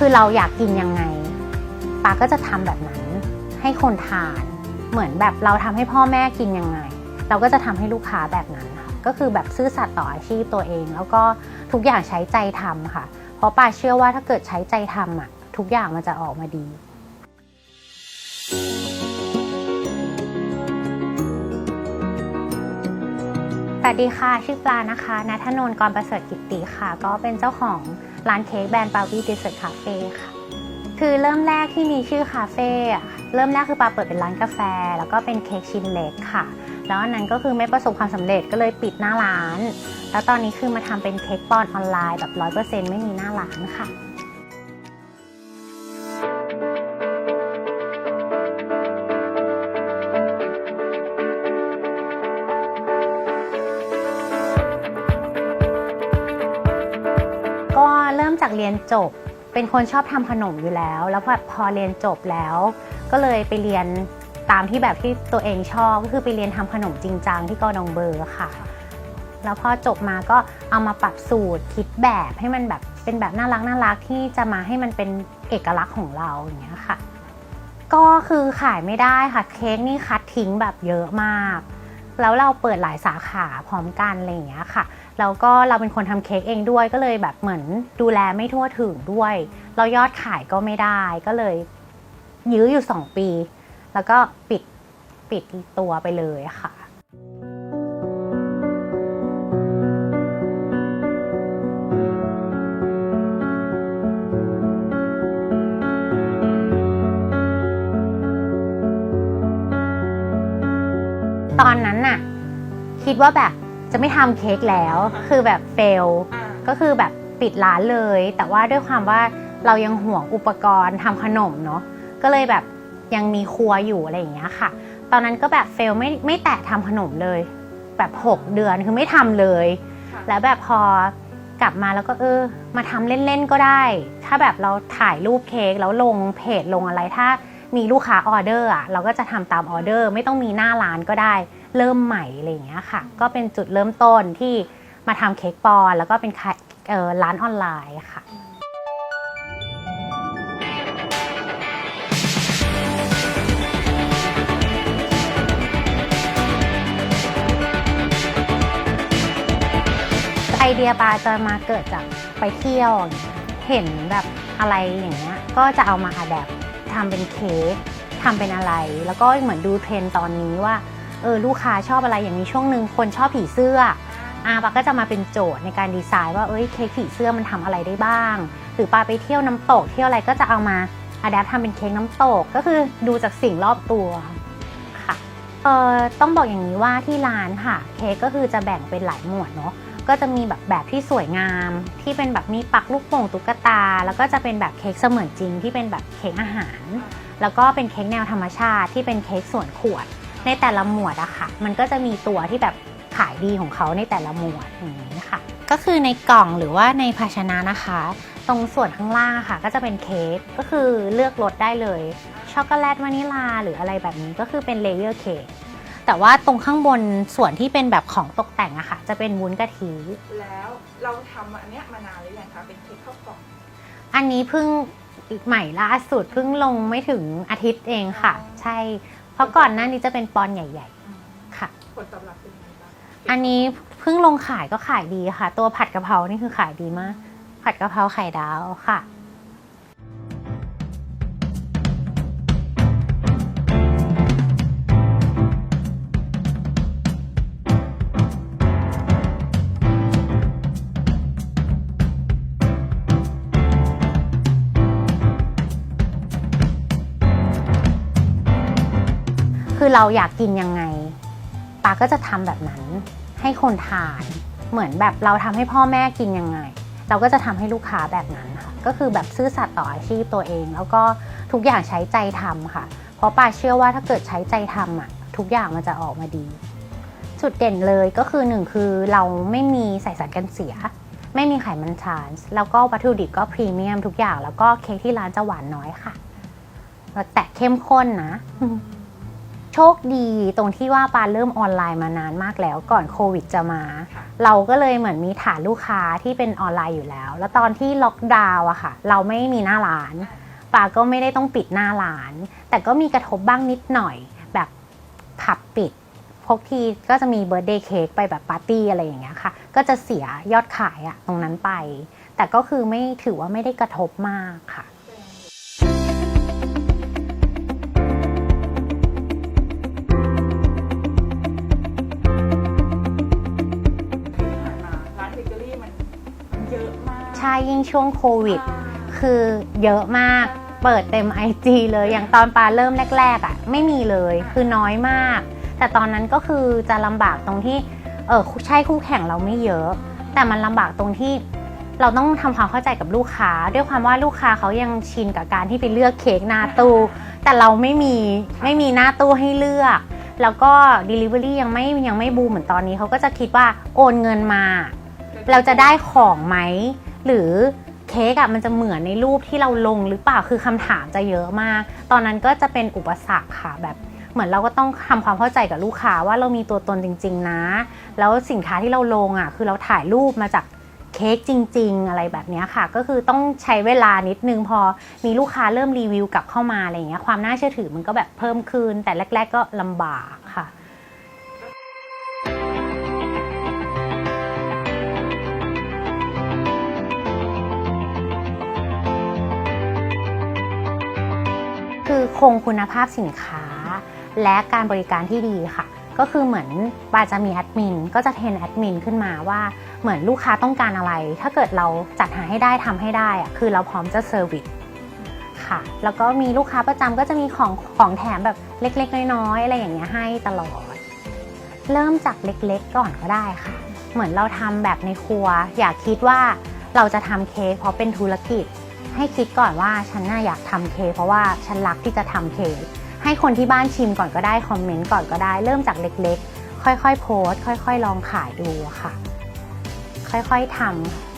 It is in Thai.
คือเราอยากกินยังไงปาก็จะทำแบบนั้น ให้คนทาน เหมือนแบบเราทำให้พ่อแม่กินยังไง เราก็จะทำให้ลูกค้าแบบนั้นค่ะก็คือแบบซื่อสัตย์ต่ออาชีพตัวเอง แล้วก็ทุกอย่างใช้ใจทำค่ะ เพราะปาเชื่อว่าถ้าเกิดใช้ใจทำอะทุกอย่างมันจะออกมาดี วัสดีค่ะ ชื่อปลานะคะนัทนนท์กรประเสริฐกิตติค่ะ ก็เป็นเจ้าของร้านเค้กแบรนด์ปาวีเดสเซอร์คาเฟ่ค่ะ คือเริ่มแรกที่มีชื่อคาเฟ่เริ่มแรกคือปาเปิดเป็นร้านกาแฟ แล้วก็เป็นเค้กชิ้นเล็กค่ะ แล้วอันนั้นก็คือไม่ประสบความสำเร็จก็เลยปิดหน้าร้าน แล้วตอนนี้คือมาทำเป็นเค้กปอนออนไลน์แบบร้อยเปอร์เซ็นต์ไม่มีหน้าร้านค่ะ เริ่มจากเรียนจบ เป็นคนชอบทำขนมอยู่แล้ว แล้วพอพอเรียนจบแล้ว ก็เลยไปเรียนตามที่แบบที่ตัวเองชอบก็คือไปเรียนทำขนมจริงจังที่กอดองเบอร์ค่ะ แล้วพอจบมาก็เอามาปรับสูตรคิดแบบให้มันแบบเป็นแบบน่ารักน่ารักที่จะมาให้มันเป็นเอกลักษณ์ของเราอย่างเงี้ยค่ะ ก็คือขายไม่ได้ค่ะเค้กนี่คัดทิ้งแบบเยอะมาก แล้วเราเปิดหลายสาขาพร้อมกันอะไรอย่างเงี้ยค่ะแล้วก็เราเป็นคนทำเค้กเองด้วยก็เลยแบบเหมือนดูแลไม่ทั่วถึงด้วย เรายอดขายก็ไม่ได้ก็เลย ยื้ออยู่2ปี แล้วก็ปิดปิดตัวไปเลยค่ะ อนนั้นน่ะ คิดว่าแบบจะไม่ทำเค้กแล้ว คือแบบเฟล ก็คือแบบปิดร้านเลย แต่ว่าด้วยความว่าเรายังห่วงอุปกรณ์ทำขนมเนาะ ก็เลยแบบยังมีครัวอยู่อะไรอย่างเงี้ยค่ะ ตอนนั้นก็แบบเฟลไม่ไม่แตะทำขนมเลย แบบ 6 เดือนคือไม่ทำเลยค่ะแล้วแบบพอกลับมาแล้วก็เออ มาทำเล่นๆก็ได้ ถ้าแบบเราถ่ายรูปเค้กแล้วลงเพจลงอะไรถ้ามีลูกค้าออเดอร์อะเราก็จะทำตามออเดอร์ ไม่ต้องมีหน้าร้านก็ได้ เริ่มใหม่อะไรอย่างเงี้ยค่ะ ก็เป็นจุดเริ่มต้นที่มาทำเค้กปอนแล้วก็เป็นร้านออนไลน์ค่ะไอเดียปาจะมาเกิดจากไปเที่ยว เห็นแบบอะไรอย่างเงี้ยก็จะเอามาอัดแบบทำเป็นเค้กทำเป็นอะไร แล้วก็เหมือนดูเทรนตอนนี้ว่า เออลูกค้าชอบอะไรอย่างมีช่วงหนึ่งคนชอบผีเสื้ออาปาก็จะมาเป็นโจทย์ในการดีไซน์ว่าเอ้ยเค้กผีเสื้อมันทำอะไรได้บ้าง หรือปาไปเที่ยวน้ำตกเที่ยวอะไรก็จะเอามาอัดแอปทำเป็นเค้กน้ำตกก็คือดูจากสิ่งรอบตัวค่ะเออต้องบอกอย่างนี้ว่าที่ร้านค่ะเค้กก็คือจะแบ่งเป็นหลายหมวดเนาะก็จะมีแบบแบบที่สวยงาม ที่เป็นแบบมีปักลูกโป่งตุ๊กตา แล้วก็จะเป็นแบบเค้กเสมือนจริงที่เป็นแบบเค้กอาหาร แล้วก็เป็นเค้กแนวธรรมชาติที่เป็นเค้กส่วนขวด ในแต่ละหมวดอะค่ะ มันก็จะมีตัวที่แบบขายดีของเขาในแต่ละหมวดอย่างนี้ค่ะ ก็คือในกล่องหรือว่าในภาชนะนะคะ ตรงส่วนข้างล่างอะค่ะก็จะเป็นเค้กก็คือเลือกรสได้เลย ช็อกโกแลตวานิลาหรืออะไรแบบนี้ก็คือเป็นเลเยอร์เค้กแต่ว่าตรงข้างบนส่วนที่เป็นแบบของตกแต่งอะค่ะจะเป็นวุ้นกะทิแล้วเราทำอันเนี้ยมานานหรือยังคะเป็นเค้กข้าวกล่องอันนี้เพิ่งใหม่ล่าสุดเพิ่งลงไม่ถึงอาทิตย์เองค่ะอ๋อใช่ เพราะก่อนหน้านี้จะเป็นปอนด์ใหญ่อืมๆค่ะ ผลตอบรับเป็นยังไงบ้างอันนี้เพิ่งลงขายก็ขายดีค่ะ ตัวผัดกะเพรานี่คือขายดีมาก ผัดกะเพราไข่ดาวค่ะ คือเราอยากกินยังไงปาก็จะทำแบบนั้น ให้คนทาน เหมือนแบบเราทำให้พ่อแม่กินยังไง เราก็จะทำให้ลูกค้าแบบนั้นค่ะ ก็คือแบบซื่อสัตย์ต่ออาชีพตัวเอง แล้วก็ทุกอย่างใช้ใจทำค่ะ เพราะปาเชื่อว่าถ้าเกิดใช้ใจทำอะทุกอย่างมันจะออกมาดี จุดเด่นเลยก็คือหนึ่งคือเราไม่มีใส่สารกันเสีย ไม่มีไขมันทรานส์แล้วก็วัตถุดิบก็พรีเมียมทุกอย่าง แล้วก็เค้กที่ร้านจะหวานน้อยค่ะแต่เข้มข้นนะ โชคดีตรงที่ว่าปาเริ่มออนไลน์มานานมากแล้วก่อนโควิดจะมาค่ะเราก็เลยเหมือนมีฐานลูกค้าที่เป็นออนไลน์อยู่แล้ว แล้วตอนที่ล็อกดาวน์อะค่ะ เราไม่มีหน้าร้านปาก็ไม่ได้ต้องปิดหน้าร้าน แต่ก็มีกระทบบ้างนิดหน่อย แบบผับปิดพกทีก็จะมีเบ r ร์ d เดย์เค้กไปแบบปาร์ตี้อะไรอย่างเงี้ยค่ะ ก็จะเสียยอดขายอะตรงนั้นไป แต่ก็คือไม่ถือว่าไม่ได้กระทบมากค่ะ ช่ยิ่งช่วงโควิดอ่าคือเยอะมากเปิดเต็ม IG เลยอย่างตอนปาเริ่มแรกๆอะ่ะไม่มีเลยคือน้อยมาก แต่ตอนนั้นก็คือจะลำบากตรงที่เออใช่คู่แข่งเราไม่เยอะ แต่มันลำบากตรงที่เราต้องทำความเข้าใจกับลูกค้า ด้วยความว่าลูกค้าเขายังชินกับการที่ไปเลือกเค้กหน้าตู้แต่เราไม่มีไม่มีหน้าตู้ให้เลือก แล้วก็ Delivery ยังไม่ยังไม่บูมเหมือนตอนนี้เขาก็จะคิดว่าโอนเงินมา เราจะได้ของไหม หรือเค้กอะมันจะเหมือนในรูปที่เราลงหรือเปล่าคือคำถามจะเยอะมาก ตอนนั้นก็จะเป็นอุปสรรคค่ะแบบเหมือนเราก็ต้องทำความเข้าใจกับลูกค้าว่าเรามีตัวตนจริง ๆ นะ แล้วสินค้าที่เราลงอะคือเราถ่ายรูปมาจากเค้กจริง ๆ อะไรแบบนี้ค่ะ ก็คือต้องใช้เวลานิดนึงพอมีลูกค้าเริ่มรีวิวกลับเข้ามาอะไรเงี้ยความน่าเชื่อถือมันก็แบบเพิ่มขึ้น แต่แรก ๆ ก็ลำบากค่ะ คือคงคุณภาพสินค้า และการบริการที่ดีค่ะ ก็คือเหมือนปาจะมีแอดมินก็จะเทรนแอดมินขึ้นมาว่าเหมือนลูกค้าต้องการอะไร ถ้าเกิดเราจัดหาให้ได้ทำให้ได้อะคือเราพร้อมจะเซอร์วิสค่ะ แล้วก็มีลูกค้าประจำก็จะมีของของแถมแบบเล็กๆ น้อยๆอะไรอย่างเงี้ยให้ตลอด เริ่มจากเล็กๆก่อนก็ได้ค่ะ เหมือนเราทำแบบในครัว อย่าคิดว่าเราจะทำเค้กเพราะเป็นธุรกิจ ให้คิดก่อนว่าฉันน่าอยากทำเค เพราะว่าฉันรักที่จะทำเค ให้คนที่บ้านชิมก่อนก็ได้คอมเมนต์ก่อนก็ได้ เริ่มจากเล็กๆ ค่อยๆ โพสต์ค่อย ๆ ลองขายดูค่ะ ค่อยๆทำ